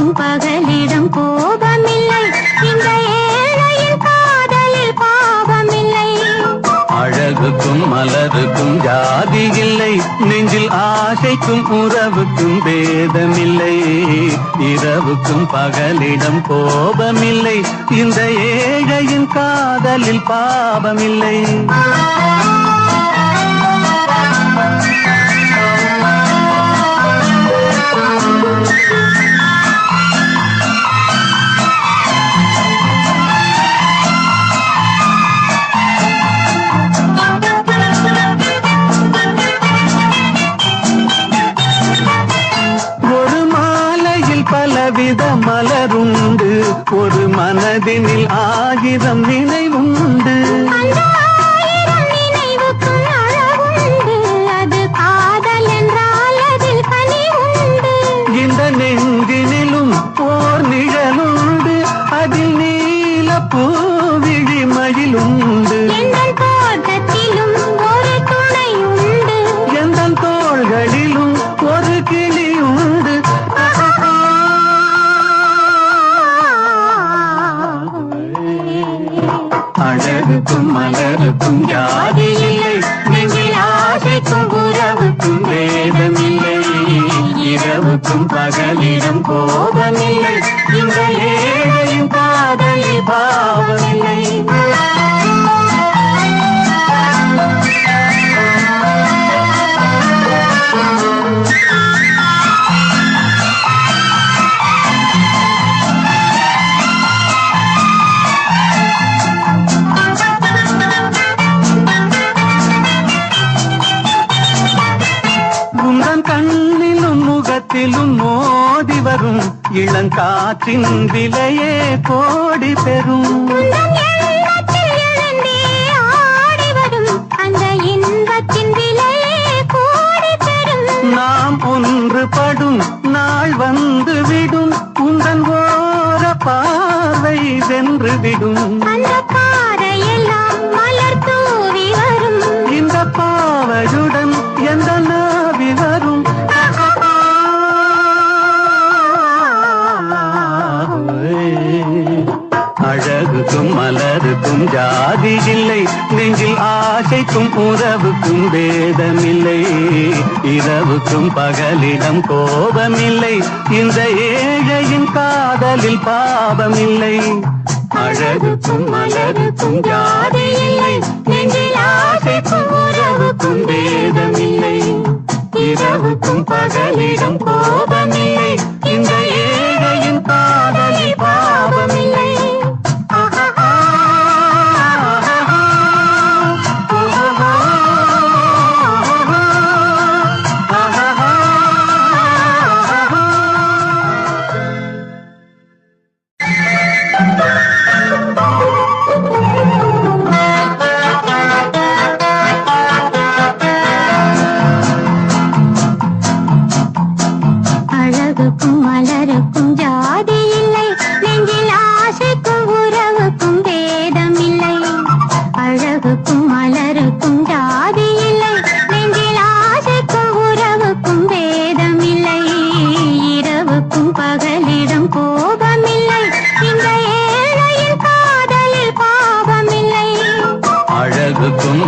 இரவும் பகலிடம் கோபமில்லை. இந்த ஏழையின் காதலில் பாவமில்லை. அழகுக்கும் மலருக்கும் ஜாதி இல்லை. நெஞ்சில் ஆசைக்கும் உறவுக்கும் பேதமில்லை. இரவுக்கும் பகலிடம் கோபமில்லை. இந்த ஏழையின் காதலில் பாவமில்லை. மனதினில் ஆகிதம் நின் அழகுக்கும் மலருக்கும் ஜாதி இல்லை நெஞ்சில் ஆசைக்கும் உறவுக்கும் வேதமில்லை. இரவுக்கும் பகலிடம் கோபமில்லை. இந்த ஏழையும் பாதலி பாவமில்லை. இளங்காற்றின் விலையே கோடி பெறும். நாம் ஒன்றுபடும் நாள் வந்து விடும். உந்தன் ஓர பார்வை வென்று விடும். அழகுக்கும் மலருக்கும் ஜாதி இல்லை. நெஞ்சில் ஆசைக்கும் உறவுக்கும் வேதமில்லை இரவுக்கும் பகலிடம் கோபமில்லை. இந்த ஏழையின் காதலில் பாவமில்லை அழகுக்கும் மலருக்கும் ஜாதி இல்லை. நெஞ்சில் ஆசைக்கும் உறவுக்கும் வேதமில்லை இரவுக்கும் பகலிடம் கோபமில்லை. இந்த ஏழையின் காதலில் பா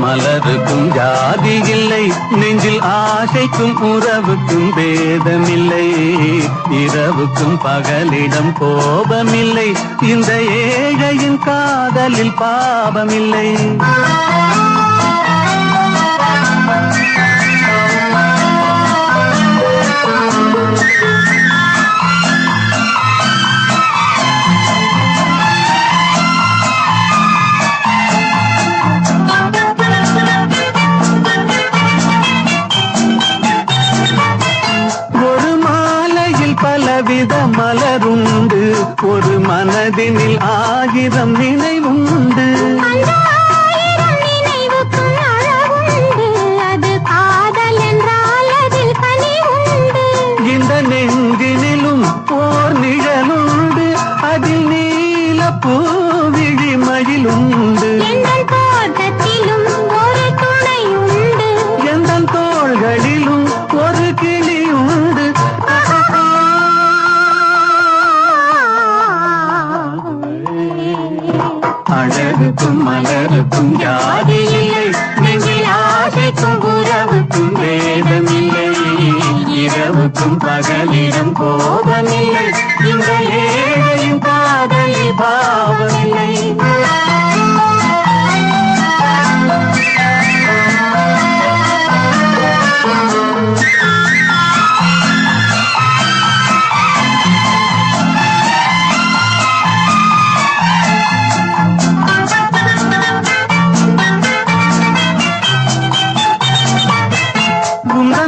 மலருக்கும் ஜாதி இல்லை. நெஞ்சில் ஆசைக்கும் உறவுக்கும் பேதமில்லை. இரவுக்கும் பகலிடம் கோபமில்லை. இந்த ஏழையின் காதலில் பாபமில்லை பலவித மலருண்டு ஒரு மனதினில் ஆகிரம் நினைவுண்டு. நீல பூவிழி மயிலுண்டு. தோட்டத்திலும் ஒரு துணை உண்டு எந்த தோள்களிலும் ஒரு கிளி உண்டு அழகுக்கும் மலருக்கும் ஜாதி இல்லை. நெஞ்சில் உறவுக்கும் வேதமில்லை இரவுக்கும் பகலிடம் கோபமில்லை இந்த ஏழையும் காதலில் பாவமில்லை Thank you.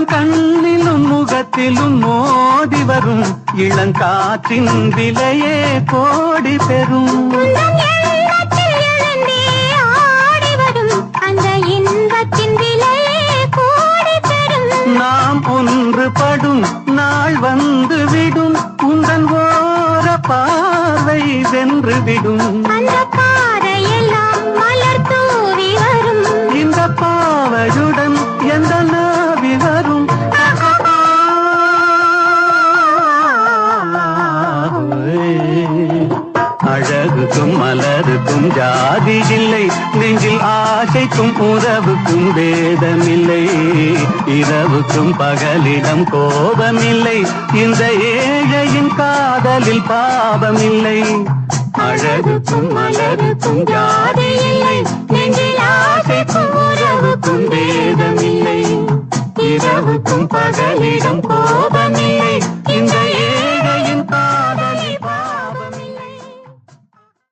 உந்தன் கண்ணிலும் முகத்திலும் மோதி வரும். இளங்காற்றின் விலையே கோடி பெறும். நாம் ஒன்றுபடும் நாள் வந்து விடும். உந்தன் ஓர பார்வை வென்று விடும். பாறையெல்லாம் மலர் தூவி வரும். இந்த பாவையுடன் ஜாதி இல்லை. நெஞ்சில் ஆசைக்கும் உறவுக்கும் வேதமில்லை இரவுக்கும் பகலிடம் கோபமில்லை. இந்த ஏழையின் காதலில் பாவமில்லை. அழகுக்கும் மலருக்கும் ஜாதி இல்லை. நெஞ்சில் ஆசைக்கும் உறவுக்கும் வேதமில்லை இரவுக்கும் பகலிடம் கோபம்